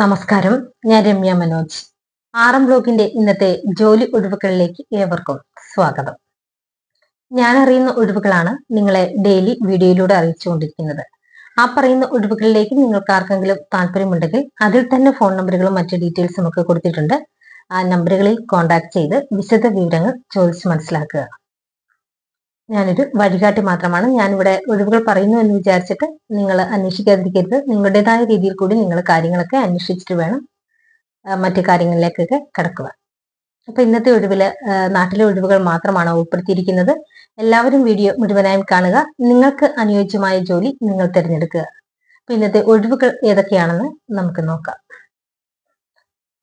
നമസ്കാരം. ഞാൻ രമ്യ മനോജ്. ആറം ബ്ലോക്കിന്റെ ഇന്നത്തെ ജോലി ഒഴിവുകളിലേക്ക് ഏവർക്കും സ്വാഗതം. ഞാൻ അറിയുന്ന ഒഴിവുകളാണ് നിങ്ങളെ ഡെയിലി വീഡിയോയിലൂടെ അറിയിച്ചുകൊണ്ടിരിക്കുന്നത്. ആ പറയുന്ന ഒഴിവുകളിലേക്ക് നിങ്ങൾക്ക് ആർക്കെങ്കിലും താല്പര്യമുണ്ടെങ്കിൽ അതിൽ തന്നെ ഫോൺ നമ്പറുകളും മറ്റു ഡീറ്റെയിൽസും ഒക്കെ കൊടുത്തിട്ടുണ്ട്. ആ നമ്പറുകളിൽ കോൺടാക്ട് ചെയ്ത് വിശദ വിവരങ്ങൾ ചോദിച്ച് മനസ്സിലാക്കുക. ഞാനൊരു വഴികാട്ടി മാത്രമാണ്. ഞാനിവിടെ ഒഴിവുകൾ പറയുന്നു എന്ന് വിചാരിച്ചിട്ട് നിങ്ങൾ അന്വേഷിക്കാതിരിക്കരുത്. നിങ്ങളുടേതായ രീതിയിൽ കൂടി നിങ്ങൾ കാര്യങ്ങളൊക്കെ അന്വേഷിച്ചിട്ട് വേണം മറ്റു കാര്യങ്ങളിലേക്കൊക്കെ കിടക്കുക അപ്പൊ ഇന്നത്തെ ഒഴിവിൽ നാട്ടിലെ ഒഴിവുകൾ മാത്രമാണ് ഉൾപ്പെടുത്തിയിരിക്കുന്നത്? എല്ലാവരും വീഡിയോ മുഴുവനായും കാണുക. നിങ്ങൾക്ക് അനുയോജ്യമായ ജോലി നിങ്ങൾ തിരഞ്ഞെടുക്കുക. അപ്പൊ ഇന്നത്തെ ഒഴിവുകൾ ഏതൊക്കെയാണെന്ന് നമുക്ക് നോക്കാം.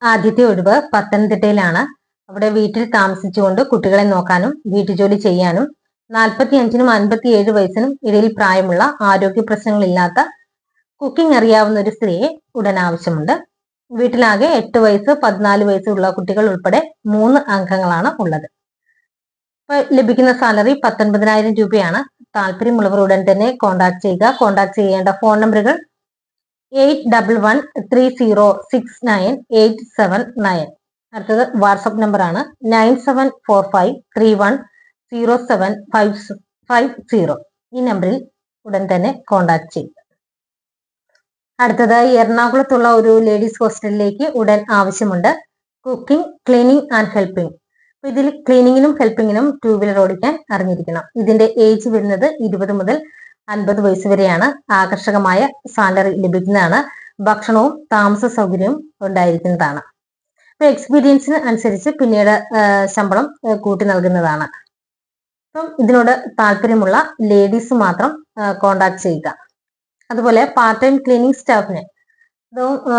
ആദ്യത്തെ ഒഴിവ് പത്തനംതിട്ടയിലാണ്. അവിടെ വീട്ടിൽ താമസിച്ചുകൊണ്ട് കുട്ടികളെ നോക്കാനും വീട്ടുജോലി ചെയ്യാനും നാൽപ്പത്തി അഞ്ചിനും അൻപത്തി ഏഴ് വയസ്സിനും ഇടയിൽ പ്രായമുള്ള ആരോഗ്യ പ്രശ്നങ്ങളില്ലാത്ത കുക്കിംഗ് അറിയാവുന്ന ഒരു സ്ത്രീയെ ഉടൻ ആവശ്യമുണ്ട്. വീട്ടിലാകെ എട്ട് വയസ്സ് പതിനാല് വയസ്സുള്ള കുട്ടികൾ ഉൾപ്പെടെ മൂന്ന് അംഗങ്ങളാണ് ഉള്ളത്. ലഭിക്കുന്ന സാലറി പത്തൊൻപതിനായിരം രൂപയാണ്. താല്പര്യമുള്ളവർ ഉടൻ തന്നെ കോൺടാക്ട് ചെയ്യുക. കോൺടാക്ട് ചെയ്യേണ്ട ഫോൺ നമ്പറുകൾ eight double one three zero six nine eight seven nine. അടുത്തത് വാട്സപ്പ് നമ്പറാണ് nine seven four five three one zero seven five five zero ഈ നമ്പറിൽ ഉടൻ തന്നെ കോണ്ടാക്ട് ചെയ്യുക. അടുത്തതായി എറണാകുളത്തുള്ള ഒരു ലേഡീസ് ഹോസ്റ്റലിലേക്ക് ഉടൻ ആവശ്യമുണ്ട് കുക്കിംഗ് ക്ലീനിങ് ആൻഡ് ഹെൽപ്പിംഗ് ഇതിൽ ക്ലീനിങ്ങിനും ഹെൽപ്പിങ്ങിനും ടൂ വീലർ ഓടിക്കാൻ അറിഞ്ഞിരിക്കണം. ഇതിന്റെ ഏജ് വരുന്നത് ഇരുപത് മുതൽ അൻപത് വയസ്സ് വരെയാണ്. ആകർഷകമായ സാലറി ലഭിക്കുന്നതാണ്. ഭക്ഷണവും താമസ സൗകര്യവും ഉണ്ടായിരിക്കുന്നതാണ്. എക്സ്പീരിയൻസിന് അനുസരിച്ച് പിന്നീട് ശമ്പളം കൂട്ടി നൽകുന്നതാണ്. അപ്പം ഇതിനോട് താല്പര്യമുള്ള ലേഡീസ് മാത്രം കോണ്ടാക്ട് ചെയ്യുക. അതുപോലെ പാർട്ട് ടൈം ക്ലീനിങ് സ്റ്റാഫിന്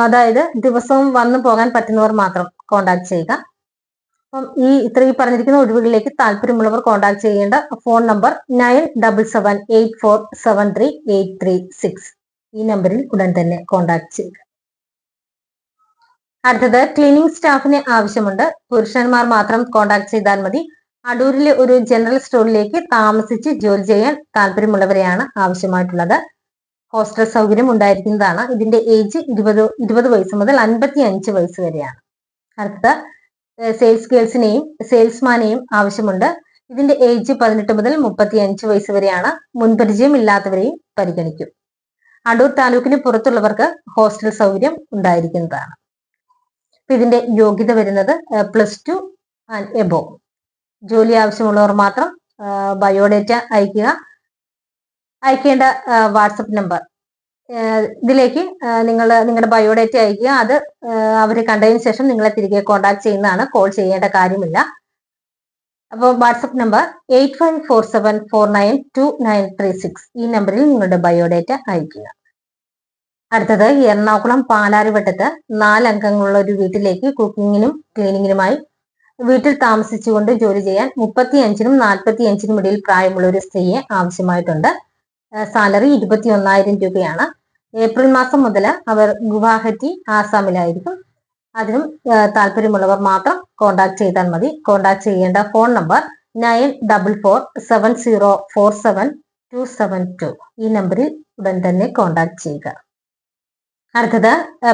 അതായത് ദിവസവും വന്നു പോകാൻ പറ്റുന്നവർ മാത്രം കോണ്ടാക്ട് ചെയ്യുക. അപ്പം ഈ ഇത്രയും പറഞ്ഞിരിക്കുന്ന ഒഴിവുകളിലേക്ക് താല്പര്യമുള്ളവർ കോണ്ടാക്ട് ചെയ്യേണ്ട phone number nine double seven eight four seven three eight three six ഈ നമ്പറിൽ ഉടൻ തന്നെ കോണ്ടാക്ട് ചെയ്യുക. അടുത്തത് ക്ലീനിങ് സ്റ്റാഫിനെ ആവശ്യമുണ്ട്. പുരുഷന്മാർ മാത്രം കോണ്ടാക്ട് ചെയ്താൽ മതി. അടൂരിലെ ഒരു ജനറൽ സ്റ്റോറിലേക്ക് താമസിച്ച് ജോലി ചെയ്യാൻ താല്പര്യമുള്ളവരെയാണ് ആവശ്യമായിട്ടുള്ളത്. ഹോസ്റ്റൽ സൗകര്യം ഉണ്ടായിരിക്കുന്നതാണ്. ഇതിന്റെ ഏജ് ഇരുപത് ഇരുപത് വയസ്സ് മുതൽ അൻപത്തി അഞ്ച് വയസ്സ് വരെയാണ്. അടുത്ത സെയിൽസ് ഗേൾസിനെയും സെയിൽസ്മാനെയും ആവശ്യമുണ്ട്. ഇതിന്റെ ഏജ് പതിനെട്ട് മുതൽ മുപ്പത്തി അഞ്ച് വയസ്സ് വരെയാണ്. മുൻപരിചയം ഇല്ലാത്തവരെയും പരിഗണിക്കും. അടൂർ താലൂക്കിന് പുറത്തുള്ളവർക്ക് ഹോസ്റ്റൽ സൗകര്യം ഉണ്ടായിരിക്കുന്നതാണ്. ഇതിന്റെ യോഗ്യത വരുന്നത് പ്ലസ് ടു ആൻഡ് എബോ ജോലി ആവശ്യമുള്ളവർ മാത്രം ബയോഡേറ്റ അയക്കുക അയക്കേണ്ട വാട്സപ്പ് നമ്പർ. ഇതിലേക്ക് നിങ്ങൾ നിങ്ങളുടെ ബയോഡേറ്റ അയക്കുക അത് അവർ കണ്ടതിന് ശേഷം നിങ്ങളെ തിരികെ കോൺടാക്ട് ചെയ്യുന്നതാണ്. കോൾ ചെയ്യേണ്ട കാര്യമില്ല. അപ്പോൾ WhatsApp number eight five four seven four nine two nine three six. ഈ നമ്പറിൽ നിങ്ങളുടെ ബയോഡേറ്റ അയക്കുക അടുത്തത് എറണാകുളം പാലാരിവട്ടത്ത് നാലംഗങ്ങളുള്ള ഒരു വീട്ടിലേക്ക് കുക്കിങ്ങിനും ക്ലീനിങ്ങിനുമായി വീട്ടിൽ താമസിച്ചുകൊണ്ട് ജോലി ചെയ്യാൻ മുപ്പത്തി അഞ്ചിനും നാൽപ്പത്തി അഞ്ചിനും ഇടയിൽ പ്രായമുള്ള ഒരു സ്ത്രീയെ ആവശ്യമായിട്ടുണ്ട്. സാലറി ഇരുപത്തി ഒന്നായിരം രൂപയാണ്. ഏപ്രിൽ മാസം മുതൽ അവർ ഗുവാഹത്തി ആസാമിലായിരിക്കും. അതിനും താല്പര്യമുള്ളവർ മാത്രം കോണ്ടാക്ട് ചെയ്താൽ മതി. കോണ്ടാക്ട് ചെയ്യേണ്ട phone number nine double four seven zero four seven two seven two. ഈ നമ്പറിൽ ഉടൻ തന്നെ കോണ്ടാക്ട് ചെയ്യുക. അടുത്തത്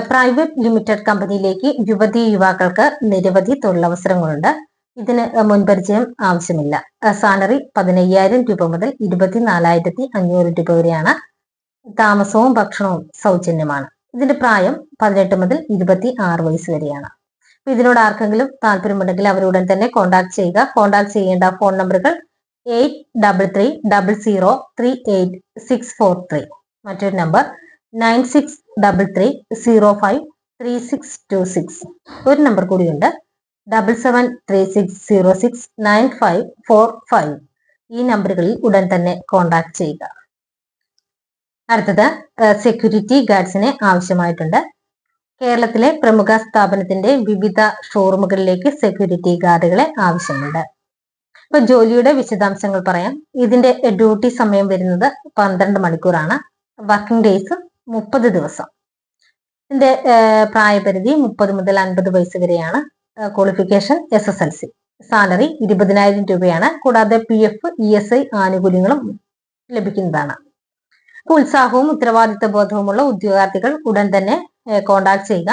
പ്രൈവറ്റ് ലിമിറ്റഡ് കമ്പനിയിലേക്ക് യുവതി യുവാക്കൾക്ക് നിരവധി തൊഴിലവസരങ്ങളുണ്ട്. ഇതിന് മുൻപരിചയം ആവശ്യമില്ല. സാലറി പതിനയ്യായിരം രൂപ മുതൽ ഇരുപത്തിനാലായിരത്തി അഞ്ഞൂറ് രൂപ വരെയാണ്. താമസവും ഭക്ഷണവും സൗജന്യമാണ്. ഇതിന്റെ പ്രായം പതിനെട്ട് മുതൽ ഇരുപത്തി ആറ് വയസ്സ് വരെയാണ്. ഇതിനോട് ആർക്കെങ്കിലും താല്പര്യമുണ്ടെങ്കിൽ അവരുടൻ തന്നെ കോൺടാക്ട് ചെയ്യുക. കോൺടാക്ട് ചെയ്യേണ്ട ഫോൺ നമ്പറുകൾ eight double three double zero three eight six four three മറ്റൊരു number nine six double three zero five three six two six. ഒരു നമ്പർ കൂടിയുണ്ട്. Double seven three six zero six nine five four five. ഈ നമ്പറുകളിൽ ഉടൻ തന്നെ contact ചെയ്യുക. അടുത്തത് security ഗാർഡ്സിന് ആവശ്യമായിട്ടുണ്ട്. കേരളത്തിലെ പ്രമുഖ സ്ഥാപനത്തിന്റെ വിവിധ ഷോറൂമുകളിലേക്ക് സെക്യൂരിറ്റി ഗാർഡുകളെ ആവശ്യമുണ്ട്. ഇപ്പൊ ജോലിയുടെ വിശദാംശങ്ങൾ പറയാം. ഇതിന്റെ ഡ്യൂട്ടി സമയം വരുന്നത് പന്ത്രണ്ട് മണിക്കൂറാണ്. വർക്കിംഗ് ഡേയ്സ് മുപ്പത് ദിവസം. ഇതിന്റെ പ്രായപരിധി മുപ്പത് മുതൽ അൻപത് വയസ്സ് വരെയാണ് qualification S S L C salary ഇരുപതിനായിരം രൂപയാണ് കൂടാതെ P F E S I ആനുകൂല്യങ്ങളും ലഭിക്കുന്നതാണ്. ഉത്സാഹവും ഉത്തരവാദിത്ത ബോധവുമുള്ള ഉദ്യോഗാർത്ഥികൾ ഉടൻ തന്നെ കോണ്ടാക്ട് ചെയ്യുക.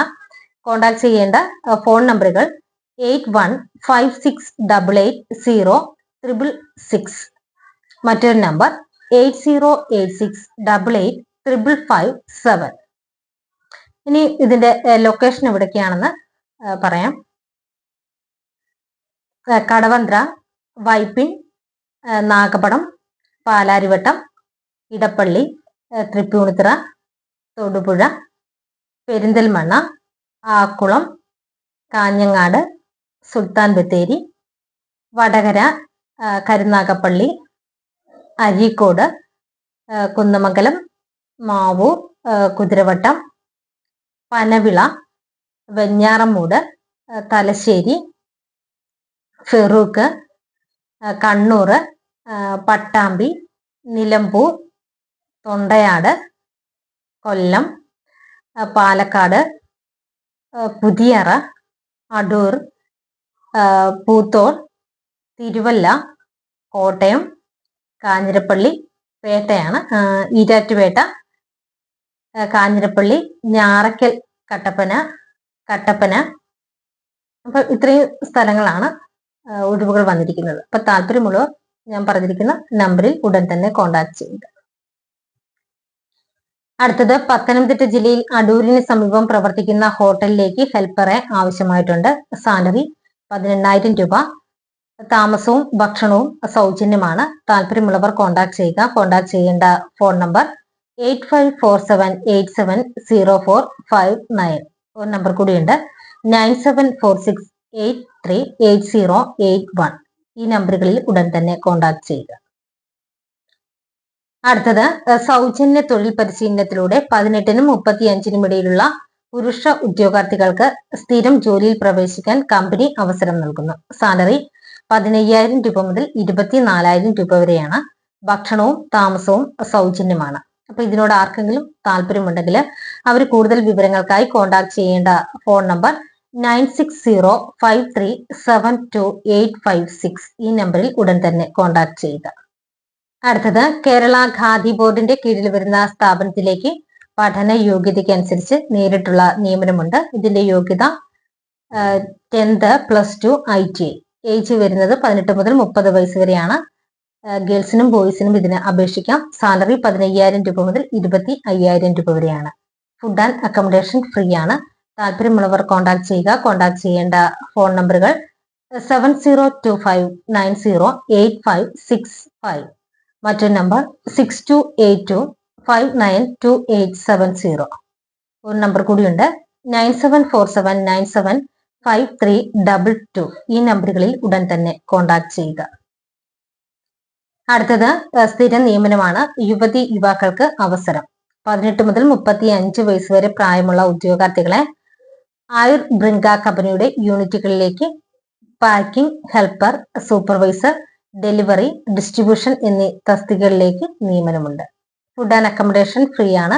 കോണ്ടാക്ട് ചെയ്യേണ്ട ഫോൺ നമ്പറുകൾ eight one five six double eight zero triple six. മറ്റൊരു number eight zero eight six double eight triple five seven ഇനി ഇതിന്റെ ലൊക്കേഷൻ എവിടേക്കാണെന്ന് പറയാം. കടവന്ത്ര വൈപ്പിൻ നാഗപടം പാലാരിവട്ടം ഇടപ്പള്ളി തൃപ്പൂണിത്തറ തൊടുപുഴ പെരിന്തൽമണ്ണ ആക്കുളം കാഞ്ഞങ്ങാട് സുൽത്താൻ ബത്തേരി വടകര കരുനാഗപ്പള്ളി അരീക്കോട് കുന്നമംഗലം മാവൂർ കുതിരവട്ടം പനവിള വെഞ്ഞാറമൂട് തലശ്ശേരി ഫെറൂക്ക് കണ്ണൂർ പട്ടാമ്പി നിലമ്പൂർ തൊണ്ടയാട് കൊല്ലം പാലക്കാട് പുതിയറ അടൂർ പൂത്തോൾ തിരുവല്ല കോട്ടയം കാഞ്ഞിരപ്പള്ളി പേട്ടയാണ്. ഈരാറ്റുപേട്ട കാഞ്ഞിരപ്പള്ളി ഞാറക്കൽ കട്ടപ്പന കട്ടപ്പന. അപ്പൊ ഇത്രയും സ്ഥലങ്ങളാണ് ഒഴിവുകൾ വന്നിരിക്കുന്നത്. അപ്പൊ താല്പര്യമുള്ളവർ ഞാൻ പറഞ്ഞിരിക്കുന്ന നമ്പറിൽ ഉടൻ തന്നെ കോണ്ടാക്ട് ചെയ്യുക. അടുത്തത് പത്തനംതിട്ട ജില്ലയിൽ അടൂരിന് സമീപം പ്രവർത്തിക്കുന്ന ഹോട്ടലിലേക്ക് ഹെൽപ്പറെ ആവശ്യമായിട്ടുണ്ട്. സാലറി പതിനെണ്ണായിരം രൂപ. താമസവും ഭക്ഷണവും സൗജന്യമാണ്. താല്പര്യമുള്ളവർ കോണ്ടാക്ട് ചെയ്യുക. കോണ്ടാക്ട് ചെയ്യേണ്ട phone number eight five four seven eight seven zero four five nine ഒരു നമ്പർ കൂടിയുണ്ട്. Nine seven four six eight three eight zero eight one ഈ നമ്പറുകളിൽ ഉടൻ തന്നെ കോണ്ടാക്ട് ചെയ്യുക. അടുത്തത് സൗജന്യ തൊഴിൽ പരിശീലനത്തിലൂടെ പതിനെട്ടിനും മുപ്പത്തി അഞ്ചിനും ഇടയിലുള്ള പുരുഷ ഉദ്യോഗാർത്ഥികൾക്ക് സ്ഥിരം ജോലിയിൽ പ്രവേശിക്കാൻ കമ്പനി അവസരം നൽകുന്നു. സാലറി പതിനയ്യായിരം രൂപ മുതൽ ഇരുപത്തിനാലായിരം രൂപ വരെയാണ്. ഭക്ഷണവും താമസവും സൗജന്യമാണ്. അപ്പൊ ഇതിനോട് ആർക്കെങ്കിലും താല്പര്യമുണ്ടെങ്കിൽ അവർ കൂടുതൽ വിവരങ്ങൾക്കായി കോൺടാക്ട് ചെയ്യേണ്ട phone number nine six zero five three seven two eight five six ഈ നമ്പറിൽ ഉടൻ തന്നെ കോൺടാക്ട് ചെയ്യുക. അടുത്തത് കേരള ഖാദി ബോർഡിന്റെ കീഴിൽ വരുന്ന സ്ഥാപനത്തിലേക്ക് പഠന യോഗ്യതയ്ക്ക് അനുസരിച്ച് നേരിട്ടുള്ള നിയമനമുണ്ട്. ഇതിന്റെ യോഗ്യത tenth plus two I T I. Age വരുന്നത് പതിനെട്ട് മുതൽ മുപ്പത് വയസ്സ് വരെയാണ്. ഗേൾസിനും ബോയ്സിനും ഇതിന് അപേക്ഷിക്കാം. സാലറി പതിനയ്യായിരം രൂപ മുതൽ ഇരുപത്തി അയ്യായിരം രൂപ വരെയാണ്. ഫുഡ് ആൻഡ് അക്കോമഡേഷൻ ഫ്രീ ആണ്. താല്പര്യമുള്ളവർ കോൺടാക്ട് ചെയ്യുക. കോൺടാക്ട് ചെയ്യേണ്ട ഫോൺ നമ്പറുകൾ seven zero two five nine zero eight five six five മറ്റൊരു number six two eight two five nine two eight seven zero ഒരു നമ്പർ കൂടിയുണ്ട്. Nine seven four seven nine seven five three double two ഈ നമ്പറുകളിൽ ഉടൻ തന്നെ contact ചെയ്യുക. അടുത്തത് സ്ഥിര നിയമനമാണ്. യുവതി യുവാക്കൾക്ക് അവസരം. പതിനെട്ട് മുതൽ മുപ്പത്തി അഞ്ച് വയസ്സ് വരെ പ്രായമുള്ള ഉദ്യോഗാർത്ഥികളെ ആയുർ ബ്രിങ്ക കമ്പനിയുടെ യൂണിറ്റുകളിലേക്ക് packing helper supervisor delivery distribution എന്നീ തസ്തികകളിലേക്ക് നിയമനമുണ്ട്. ഫുഡ് ആൻഡ് അക്കോമഡേഷൻ ഫ്രീ ആണ്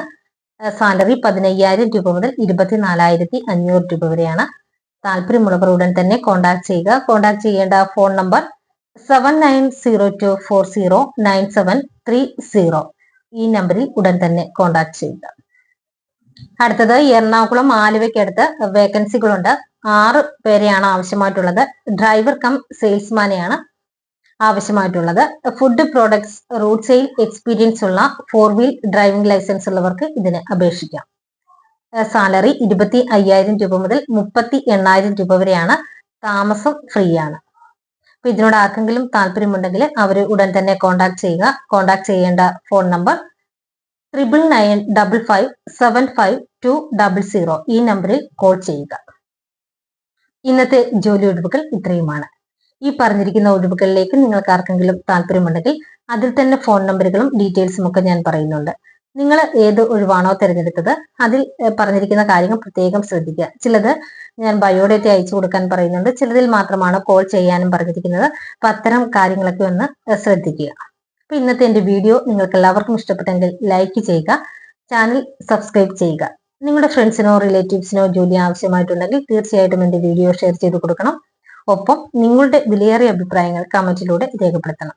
സാലറി പതിനയ്യായിരം രൂപ മുതൽ ഇരുപത്തിനാലായിരത്തി അഞ്ഞൂറ് രൂപ വരെയാണ്. താല്പര്യമുള്ളവർ ഉടൻ തന്നെ കോൺടാക്ട് ചെയ്യുക. കോൺടാക്ട് ചെയ്യേണ്ട phone number seven nine zero two four zero nine seven three zero ഈ നമ്പറിൽ ഉടൻ തന്നെ കോൺടാക്ട് ചെയ്യുക. അടുത്തത് എറണാകുളം ആലുവയ്ക്കടുത്ത് വേക്കൻസികളുണ്ട് ആറ് പേരെയാണ് ആവശ്യമായിട്ടുള്ളത്. ഡ്രൈവർ കം സെയിൽസ്മാനെയാണ് ആവശ്യമായിട്ടുള്ളത്. Food products route sale experience ഉള്ള ഫോർ വീൽ ഡ്രൈവിംഗ് ലൈസൻസ് ഉള്ളവർക്ക് ഇതിന് അപേക്ഷിക്കാം. സാലറി ഇരുപത്തി അയ്യായിരം രൂപ മുതൽ മുപ്പത്തി എണ്ണായിരം രൂപ വരെയാണ്. താമസം ഫ്രീ ആണ്. അപ്പൊ ഇതിനോട് ആർക്കെങ്കിലും താല്പര്യമുണ്ടെങ്കിൽ അവർ ഉടൻ തന്നെ കോൺടാക്ട് ചെയ്യുക. കോൺടാക്ട് ചെയ്യേണ്ട phone number triple nine double five seven five two double zero ഈ നമ്പറിൽ കോൾ ചെയ്യുക. ഇന്നത്തെ ജോലി ഒഴിവുകൾ ഇത്രയുമാണ്. ഈ പറഞ്ഞിരിക്കുന്ന ഒഴിവുകളിലേക്ക് നിങ്ങൾക്ക് ആർക്കെങ്കിലും താല്പര്യമുണ്ടെങ്കിൽ അതിൽ തന്നെ ഫോൺ നമ്പറുകളും ഡീറ്റെയിൽസും ഒക്കെ ഞാൻ പറയുന്നുണ്ട്. നിങ്ങൾ ഏത് ഒഴിവാണോ തിരഞ്ഞെടുത്തത് അതിൽ പറഞ്ഞിരിക്കുന്ന കാര്യങ്ങൾ പ്രത്യേകം ശ്രദ്ധിക്കുക. ചിലത് ഞാൻ ബയോഡേറ്റ അയച്ചു കൊടുക്കാൻ പറയുന്നുണ്ട്. ചിലതിൽ മാത്രമാണ് കോൾ ചെയ്യാനും പറഞ്ഞിരിക്കുന്നത്. അപ്പൊ അത്തരം കാര്യങ്ങളൊക്കെ ഒന്ന് ശ്രദ്ധിക്കുക. അപ്പൊ ഇന്നത്തെ എന്റെ വീഡിയോ നിങ്ങൾക്ക് എല്ലാവർക്കും ഇഷ്ടപ്പെട്ടെങ്കിൽ ലൈക്ക് ചെയ്യുക ചാനൽ സബ്സ്ക്രൈബ് ചെയ്യുക. നിങ്ങളുടെ ഫ്രണ്ട്സിനോ റിലേറ്റീവ്സിനോ ജോലി ആവശ്യമായിട്ടുണ്ടെങ്കിൽ തീർച്ചയായിട്ടും എന്റെ വീഡിയോ ഷെയർ ചെയ്ത് കൊടുക്കണം. ഒപ്പം നിങ്ങളുടെ വിലയേറിയ അഭിപ്രായങ്ങൾ കമന്റിലൂടെ രേഖപ്പെടുത്തണം.